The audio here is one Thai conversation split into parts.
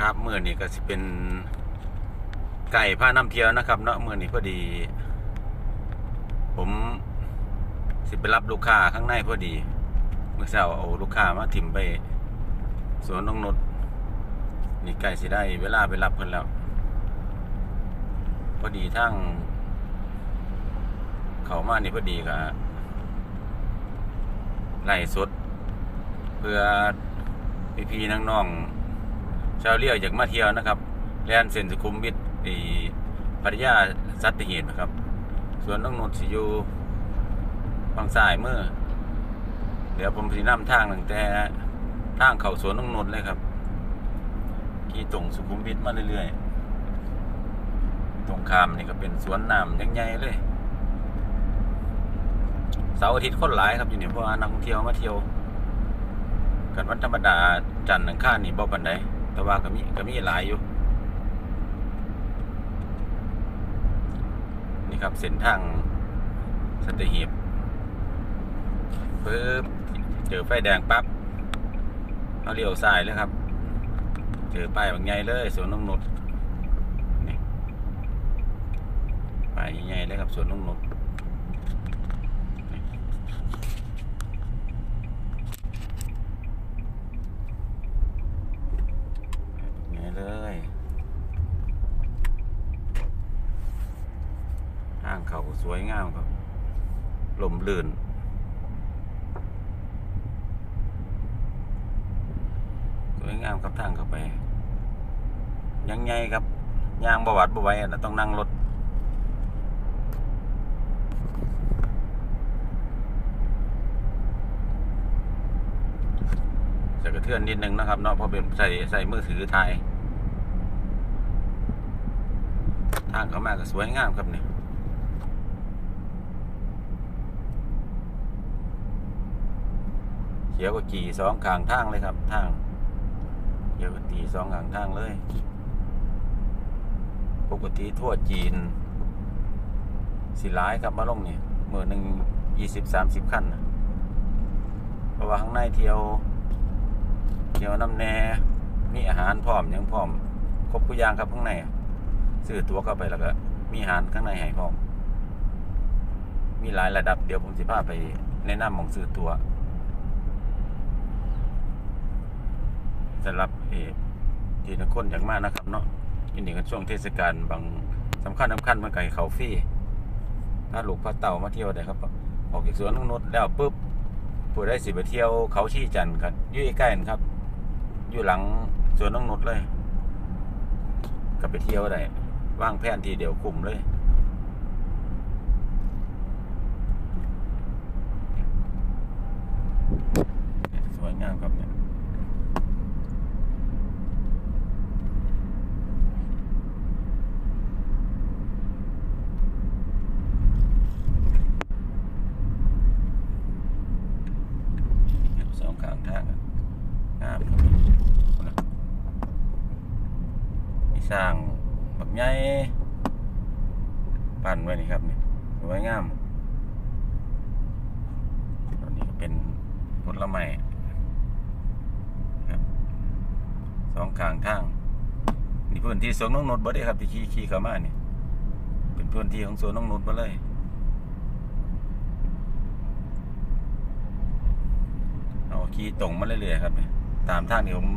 ครับเมื่อนี้ก็สิเป็นไก่ผ้าน้ำเที่ยวนะครับ เนาะเมื่อนี้พอดี ผมสิไปรับลูกค้าข้างในพอดี เมื่อเช้าเอาลูกค้ามาถิ่มไปสวนน้องนุชนี่ไก่สิได้เวลาไปรับเพิ่นแล้ว พอดีทั้งเขามานี่พอดีก็ไล่สด เพื่อพี่ๆน้องๆ ชาวเลี้ยวอยากมาเที่ยวนะครับแลนเส้นสุขุมวิทที่พัทยาสัตหีบนะครับ ส่วนน้องนุชสิอยู่ฝั่งซ้ายมือเดี๋ยวผมสินำทางตั้งแต่ทางเข้าสวนน้องนุชเลยครับขี่ตรงสุขุมวิทมาเรื่อยๆ ตรงขามนี่ก็เป็นสวนน้ำใหญ่ๆเลยเสาร์อาทิตย์คนหลายครับอยู่นี่เพราะว่านักท่องเที่ยวมาเที่ยว กันวันธรรมดาจันทร์อังคารนี่บ่ปานใด แต่ว่าก็มีก็มีหลายอยู่ นี่ครับเส้นทางสัตหีบปึ๊บเจอไฟแดงปั๊บเอาเลี้ยวซ้ายเลยครับ เจอป้ายบางใหญ่เลยสวนนงนุชนี่ป้ายใหญ่เลยครับสวนนงนุชนี่ นี่เลยทางเขาสวยงามครับลมลื่น สวยงามครับทางเข้าไป ยังไงครับยางบหวัดบไหว้นะต้องนั่งรถจะกระเทือนนิดนึงนะครับเนาะเพราะเป็นใส่ใส่มือถือถ่ายทางเขามาก็สวยงามครับเนี่ย ขียวก็กี่สองข้างทางเลยครับทางเขียวก็ตีสองข้างทางเลย ปกติทั่วจีนสิหลายครับมาลงเนี่ยมือหนึ่งยี่สิบสามสิบขั้นนะเพราะว่าข้างในเที่ยว เที่ยวน้ำแน่มีอาหารพร้อมยังพร้อม ครบทุกอย่างครับข้างในซื้อตั๋วเข้าไปแล้วก็ มีอาหารข้างในให้พร้อม มีหลายระดับเดี๋ยวผมสิพาไปแนะนำมองซื้อตั๋ว สำหรับเอที่นักคนอย่ากมากนะครับ เนาะยินดีกันช่วงเทศกาลบางสำคัญสำคัญมันไก่เขาฟี่ถ้าลูกพาเต่ามาเที่ยวได้ครับ ออกจากสวนนุ่งนุชแล้วปุ๊บผู้ได้สิไปเที่ยวเขาชี้จันทร์ครับอยู่ใกล้ๆกันครับ อยู่หลังสวนน้องนุชเลย ก็ไปเที่ยวได้ว่างแผนทีเดียวคุมเลยสวยงามครับเนี่ย สองข้างทางงามครับมีสร้างแบบใหญ่ปั่นไว้นี่ครับนี่สวยงามตอนนี้ก็เป็นผลไม้ครับสองข้างทางนี่พื้นที่สวนน้องนุชบ่ได้ครับที่ขี่ขี่เข้ามานี่เป็นพื้นที่ของสวนน้องนุชมาเลย เอา ขี่ตรงมาเรื่อยๆครับตามทางที่ผม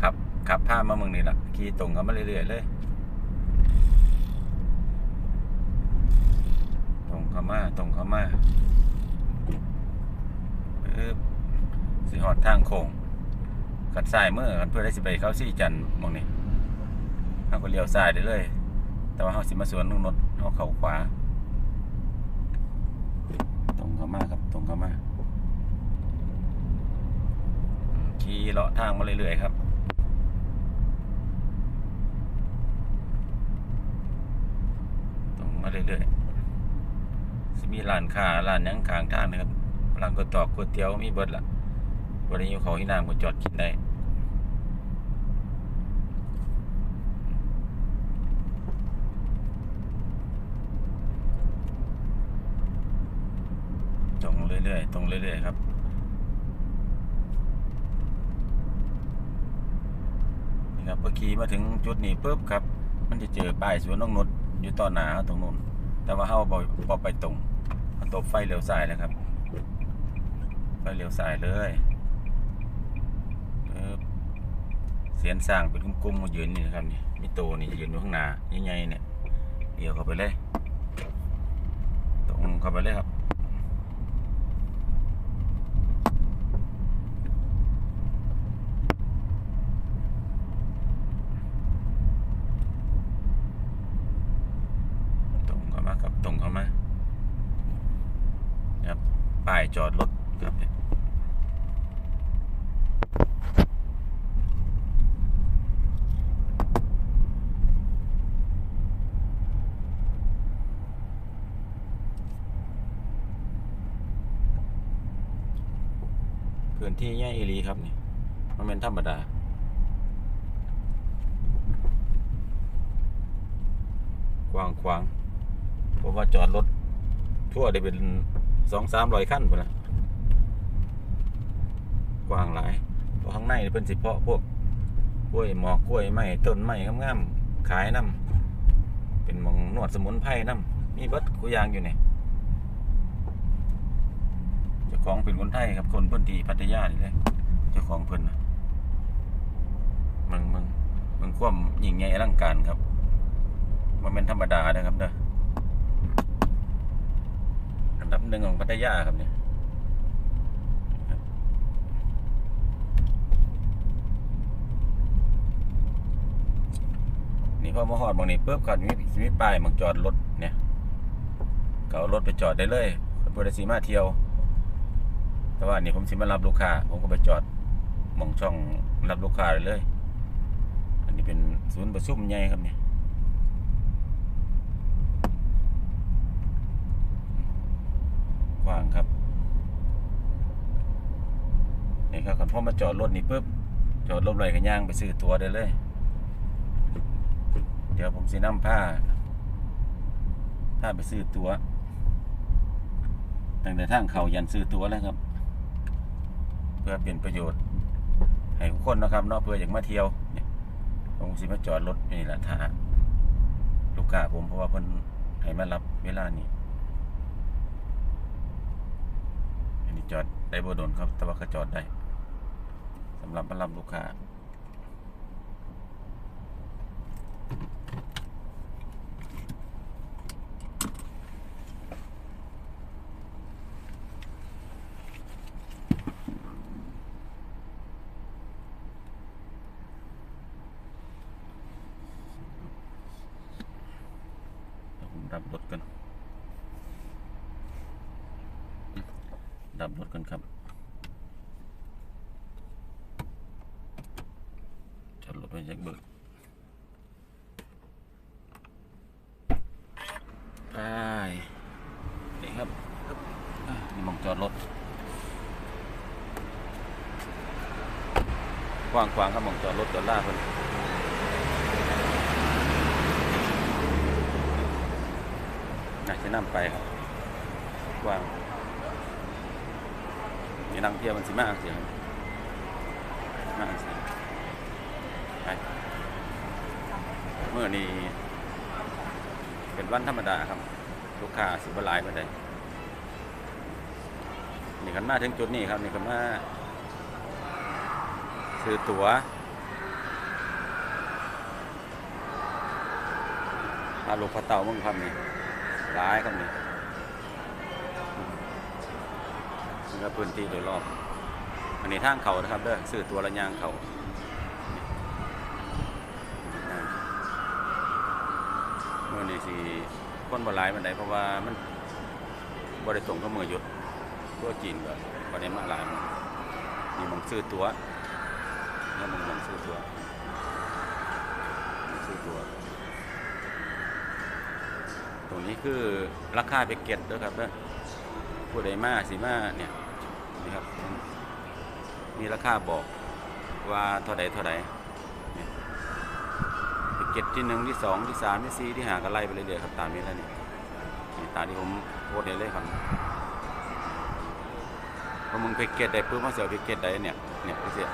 ขับขับผ่านมาเมืองนี่แหละขี่ตรงกันมาเรื่อยๆเลยตรงเข้ามาตรงเข้ามาปึ๊บสิหอดทางโค้งกัดซ้ายเมื่อกันเพื่อได้สิไปเข้าซี่จันทร์มองนี้เราก็เลี้ยวซ้ายได้เลย แต่ว่าเขาสิมาสวนนุ่งนดเขาเข้าขวา ตรงเข้ามาครับตรงเข้ามา ขี่เลาะทางมาเรื่อยๆครับตรงมาเรื่อยๆมีร้านค้าร้านยังข้างทางนะครับร้านก๋วยตอกก๋วยเตี๋ยวมีเบิดละวันนี้อยู่เขาที่น้ำก็จอดกินได้ตรงเรื่อยๆตรงเรื่อยๆครับ นี่ ครับพอขี่มาถึงจุดนี้ปุ๊บครับ มันจะเจอป้ายสวนนงนุชอยู่ต่อหน้าตรงนู้นแต่ว่าเฮาบ่บ่ไปตรงมันตบไฟเลี้ยวซ้ายแล้วครับ ไฟเลี้ยวซ้ายเลยเสียนสร้างเป็นกลมๆมายืนนี่นะครับนี่มีโตนี่ยืนอยู่ข้างหน้าใหญ่ๆเนี่ยเดี๋ยวเข้าไปเลย ตรงเข้าไปเลยครับ ตรงเข้า มาครับตรงเข้ามาครับป้ายจอดรถครับเนี่ยพื้นที่ใหญ่อีหลีครับนี่มันเป็นธรรมดากว้างขวาง เพราะว่าจอดรถทั่วได้เป็นสองสามร้อยขั้นพุ่นละกว้างหลายเพราะข้างในเป็นสิเพาะพวกกล้วยหมอกกล้วยไม้ต้นไม้งามๆขายน้ำเป็นมองนวดสมุนไพรน้ำมีเบิดกูอยางอยู่เนี่ยเจ้าของเป็นคนไทยครับคนพื้นที่พัทยานี่เลยเจ้าของเพิ่นนะมึงมึงมึงความยิ่งใหญ่อลังการครับมันเป็นธรรมดานะครับเด้อ ดับหนึ่งของพัทยาครับเนี่ยนี่พอมาหอดบางนี้ปุ๊บเขาจะมีสิมีป้ายหมองจอดรถเนี่ยเอารถไปจอดได้เลยคนบริสีมาเที่ยว แต่ว่านี่ผมสิมารับลูกค้า ผมก็ไปจอดมองช่องรับลูกค้าเลย อันนี้เป็นศูนย์ประชุมใหญ่ครับเนี่ย กว้างครับนี่ครับคันพ่อมาจอดรถนี่ปุ๊บจอดรถไรกันย่างไปซื้อตัวได้เลย เดี๋ยวผมสินำผ้าผ้าไปซื้อตัวตั้งแต่ทางเขายันซื้อตัวแล้วครับ เพื่อเป็นประโยชน์ ให้ทุกคนนะครับนาะเพื่ออยากมาเที่ยวผมสิมาจอดรถนี่แหละท่าลูกค้าผมเพราะว่าเพิ่นให้มารับเวลานี้ อันนี้ จอดได้บ่โดนครับ แต่ว่าก็จอดได้สำหรับมารับลูกค้าเดี๋ยวผมดับรถกัน ดับรถกันครับจอดรถไว้จากเบิกไปนี่ครับครับอะนี่มองจอดรถกว้างขวางครับมองจอดรถจอดล่าเพิ่นน่าจะนั่งไปครับกว้าง นั่งเที่ยวมันสิมากเสียงมากเสียงไปเมื่อนี้เป็นวันธรรมดาครับ ลูกค้าสิบหลายไปได้นี่กันมาถึงจุดนี้ครับนี่กันมาซื้อตั๋วอาลูกพระเต่ามึงครับนี่ร้ายครับนี่ นี่ก็พื้นที่โดยรอบอันนี้ทางเขานะครับเด้อซื้อตัวละยางเขาเมื่อนี้สิคนบ่หลายมันไดเพราะว่ามันบ่ได้ตรงกับมือหยุดตัวจีนก็บ่ได้มาหลายมีมองซื้อตัวนี่มองมองซื้อตัวมองซื้อตัว ตรงนี้คือราคาไปเก็ตด้วยครับเด้อผู้ใดมาสิมาเนี่ย นะครับ มีราคาบอกว่าเท่าใดเท่าใดเนี่เก็ตที่หนึ่งที่สองที่สามที่สี่ที่หาก็ไล่ไปเรื่อยๆครับตามนี้แล้วนี่นี่ตามที่ผมโพสต์ได้เลยครับพอมึงไปเก็ตได้ปุ๊บมาเสียไปเก็ตได้เนี่ยเนี่ยไปเสีย